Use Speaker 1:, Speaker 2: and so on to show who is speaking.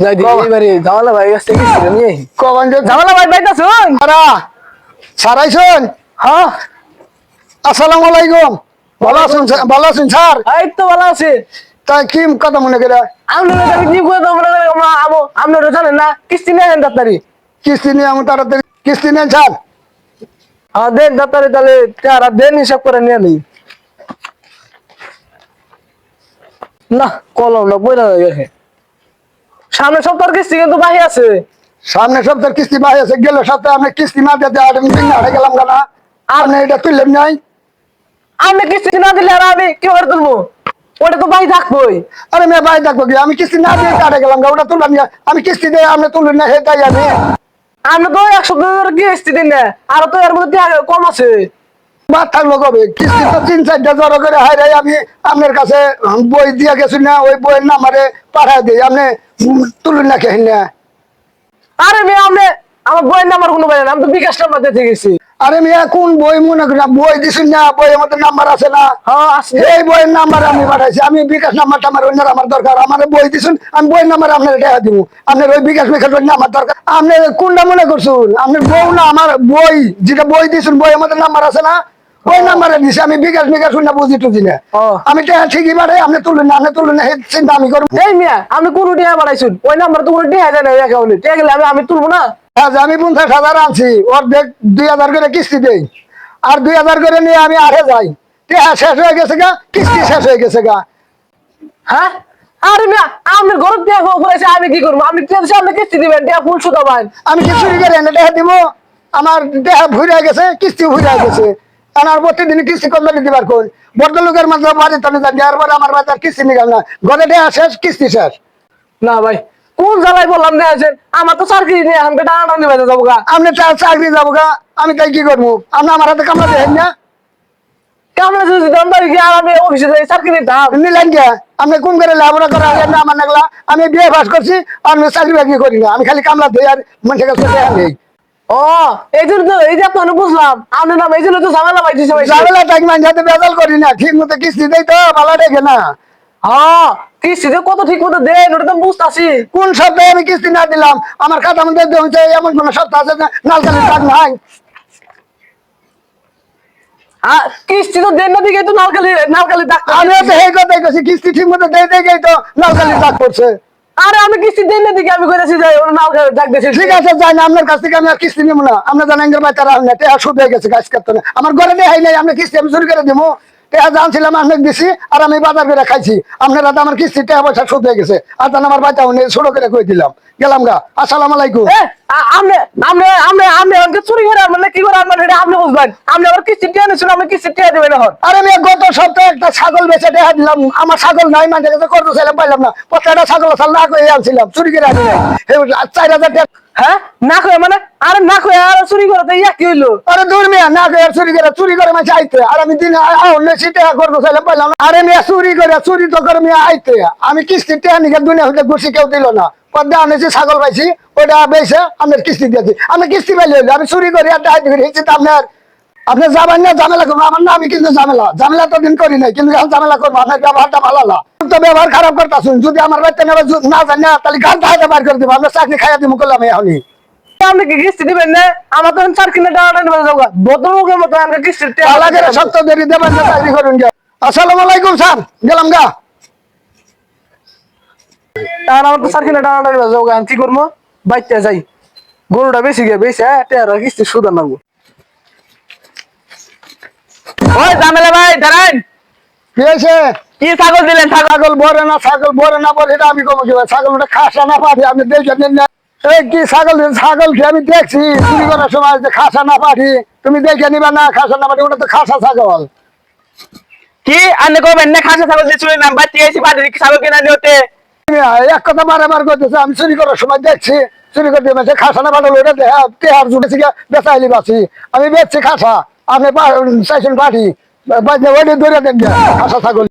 Speaker 1: জামালা ভাই কাছে।
Speaker 2: কখন
Speaker 1: জামালা ভাই বাইতা শুন
Speaker 2: সারা সারাইছুন
Speaker 1: হ্যাঁ।
Speaker 2: আসসালামু আলাইকুম। ভালো আছেন? ভালো আছেন স্যার?
Speaker 1: এই তো ভালো আছে।
Speaker 2: তাই কি কথা মনে করে?
Speaker 1: আপনারা আমি কি করে তোমরা আমরা আমো আপনারা জানেন না কিস্তি আনেন ডাক্তারি
Speaker 2: কিস্তি নিয়ে আমি তাড়াতাড়ি কিস্তি নেন স্যার?
Speaker 1: হ্যাঁ দেন ডাক্তারি তাহলে তারা দেন হিসাব করে নিয়ে নেই। না কলম না বইরা গেছে। সামনে সপ্তাহের কিস্তি কিন্তু বাহি আছে।
Speaker 2: সামনে সপ্তাহের কিস্তি বাই আছে গেল সপ্তাহে আমি কিস্তি না দিতে দিন আড়ে গেলাম কেনা? আপনি এটা তুললেন নাই?
Speaker 1: আপনি কিস্তি না দিলে আর আমি কি করে তুলবো? ওটা তো বাহি থাকবোই।
Speaker 2: আরে মেয়ে বাই দেখব কি? আমি কিস্তি না দিয়ে আড়ে গেলাম ওটা তুললাম না। আমি কিস্তি দিয়ে আপনি তুললেন না সেটাই আমি।
Speaker 1: আপনি তো এক সপ্তাহ ধরে কিস্তি দিন না। আর তো এর মধ্যে কম আছে।
Speaker 2: বাদ থাকল কবে? কিস্তি তো তিন চারটা জড়ো করে হাইরাই আমি আপনার কাছে বই দিয়ে গেছি না ওই বইয়ের নাম্বারে পাঠাই দিই। আপনি তুলুন না কেন না
Speaker 1: আরে মেয়ে আপনি আমার বইয়ের নাম্বার কোনো পাই আমি তো বিকাশ নাম্বার দিয়ে গেছি
Speaker 2: আরে মিয়া কোন বই মনে করি বই দিছেন না বইয়ের মধ্যে নাম্বার আছে না?
Speaker 1: হ্যাঁ
Speaker 2: এই বইয়ের নাম্বার আমি পাঠাইছি আমি বিকাশ নাম্বারটা আমার আমার দরকার। আমার বই দিছেন আমি বইয়ের নাম্বার আপনার টাকা দিব। আপনার ওই বিকাশ বিকাশ নাম্বার দরকার। আপনি কোনটা মনে করছুন? আপনার বউ না আমার বই যেটা বই দিছেন বইয়ের মধ্যে নাম্বার আছে না? ওই নাম্বারে দিছি আমি বিকাশ বিকাশ না বুঝি টুঝি না আমি টাকা ঠিকই পাঠাই আপনি তুলুন না আপনি তুলুন না চিন্তা আমি করব।
Speaker 1: এই মিয়া আমি কোন টিয়া বাড়াইছুন? ওই নাম্বার তো কোনো টিয়া যায় না অ্যাকাউন্টে টিয়া গেলে আমি আমি তুলবো না?
Speaker 2: আমি পঞ্চাশ হাজার আনছি অর্ধেক দুই হাজার করে কিস্তি দেই। আর দুই হাজার করে নিয়ে আমি আরে যাই। শেষ হয়ে গেছে গা কিস্তি শেষ হয়ে গেছে গা।
Speaker 1: হ্যাঁ? আরে মিয়া আপনি ঘর টিয়া করেছে আমি কি করব? আপনি টিয়া আপনি কিস্তি দিবেন টিয়া ফুল সুতা
Speaker 2: আমি কি চুরি করে এনে টেহা দিব? আমার দেহা ভুইরা গেছে কিস্তি ভুইরা গেছে। আর প্রতিদিন কিস্তি কম দিবার কোন ভদ্রলোকের মাঝে বাড়ি জানি আর পরে আমার বাজার কিস্তি নিগাল না। শেষ কিস্তি শেষ।
Speaker 1: না ভাই কোন জ্বালাই বললাম না আছেন? আমার তো চাকরি নিয়ে আমাকে যাব গা।
Speaker 2: আপনি তার চাকরি যাব গা আমি তাই কি করব? আপনি আমার হাতে কামড়া দেখেন না?
Speaker 1: আছে যদি গিয়ে আর আমি অফিসে যাই? চাকরি
Speaker 2: নিলেন আপনি কোন করে লেবরা করা না আমার নাগলা? আমি বিয়ে পাস করছি আমি চাকরি বাকরি করি না আমি খালি কামলা দিই আর মানুষের কাছে দেয়া নেই
Speaker 1: ও এই জন্য তো এই যে আপনার বুঝলাম। আপনার নাম এই জন্য তো ঝামেলা পাইতেছে
Speaker 2: ঝামেলা টাইম মান যাতে বেজাল করি না ঠিক মতো কিস্তি দেই তো ভালো দেখে না।
Speaker 1: হ্যাঁ কিস্তি কত ঠিক মতো দেন ওটা তো আমি বুঝতেছি।
Speaker 2: কোন সপ্তাহে আমি কিস্তি না দিলাম? আমার খাতা মধ্যে জমেছে এমন কোন সপ্তাহ আছে নাই।
Speaker 1: কিস্তি তো দেন না দিকে তো নালকালি নালকালি ডাক
Speaker 2: আমি তো এই কথাই করছি কিস্তি ঠিক মতো দেই দেখেই তো নালকালি করছে।
Speaker 1: আরে আমি কিস্তি দেন না দিকে আমি কইতাছি ওরা ডাক দিয়েছে।
Speaker 2: ঠিক আছে যাই না আপনার কাছ থেকে আমি আর কিস্তি নিব না। জানেন না সুদ হয়ে গেছে গাছ কাটতে না। আমার ঘরে দেখাই নাই আপনি কিস্তি আমি চুরি করে দিব টেহা জানছিলাম আপনাকে দিছি আর আমি বাজার করে খাইছি। আপনার রাতে আমার কিস্তি টেহা পয়সা সুদ হয়ে গেছে। আর জান আমার বাচ্চা উনি ছোট করে কই দিলাম। গেলাম গা। আসসালাম আলাইকুম।
Speaker 1: এ, আ- আপনি আপনি আপনি আপনি আমাকে চুরি করে মানে কি আপনার এটা আপনি বুঝবেন। আপনি আবার কিস্তি টিয়া নিছেন আপনি কিস্তি টিয়া দেবেন এখন।
Speaker 2: আরে আমি গত সপ্তাহে একটা ছাগল বেচে দেখা দিলাম। আমার ছাগল নাই মানে করতে চাইলাম পাইলাম না। প্রত্যেকটা ছাগল না করে আনছিলাম চুরি করে আনি নাই এই চার হাজার টাকা
Speaker 1: হ্যাঁ? না মানে? আরে না কয়ে আর চুরি করে তো, ইয়া কি
Speaker 2: আরে দূর মিয়া, না করে আর চুরি করে চুরি করে মাঝে আইতে। আর আমি দিন অন্য সিটে করতে চাইলাম পাইলাম। আরে মিয়া, চুরি করে চুরি তো করে, মিয়া, আইতে। আমি কিস্তি টেয়া নিকে দুনিয়া হইতে ঘুষি কেউ দিল না। পদ্মা আনেছি, ছাগল পাইছি ওটা বেছে আপনার কিস্তি দিয়েছি। আমি কিস্তি পাইলে। আমি চুরি করি আর ডাইট করে হিসেবে আপনার আপনি যাবেন না ঝামেলা করব, আমার না আমি কিন্তু ঝামেলা। ঝামেলা তো দিন করি নাই, কিন্তু ঝামেলা করব, আপনার ব্যবহারটা ভালো না। তো ব্যবহার খারাপ করতেছুন যদি আমার বাচ্চা না জানি না, তাহলে গান খাইতে বার করে দেবো আপনার চাকরি খাইয়া দিব করলাম এখনই।
Speaker 1: কিস্তি দিবেন না? আমার তো চার কিনে যাব মতো আমাকে কিস্তি টিয়া
Speaker 2: আলাদা সত্য দেরি দেবেন না চাকরি করুন আসসালামু আলাইকুম স্যার। গেলাম গা।
Speaker 1: আর আমার তো চার কিনে টাকা টাকা যাব কি করব? বাইতে যাই। গরুটা বেশি গিয়ে বেশি হ্যাঁ কিস্তি সুদার নাগবো ওই জামেলা ভাই দাঁড়ান।
Speaker 2: কি হয়েছে?
Speaker 1: কি ছাগল দিলেন? ছাগল
Speaker 2: ভরে না ছাগল ভরে না বলে এটা আমি কমে যাব ছাগল ওটা খাসা না পাঠি আমি এই কি ছাগল ছাগল কি আমি দেখছি? চুরি করার সময় যে খাসা না পাঠি তুমি দেখে নিবা না খাসা না পাঠি ওটা তো খাসা ছাগল।
Speaker 1: কি? আনে করবেন না খাসা ছাগল দিয়ে চুরি নাম বাচ্চা এসে বাড়ি ছাগল কিনা নিতে
Speaker 2: এক কথা বারবার করতেছে আমি চুরি করার সময় দেখছি চুরি করতে গেছে খাসা না পাঠল ওটা তেহার জুটেছি বেচা এলি বাসি আমি বেচছি খাসা আপনি পা- চাইছেন পাঠি ওইটা ধরে দেন খাসা ছাগল।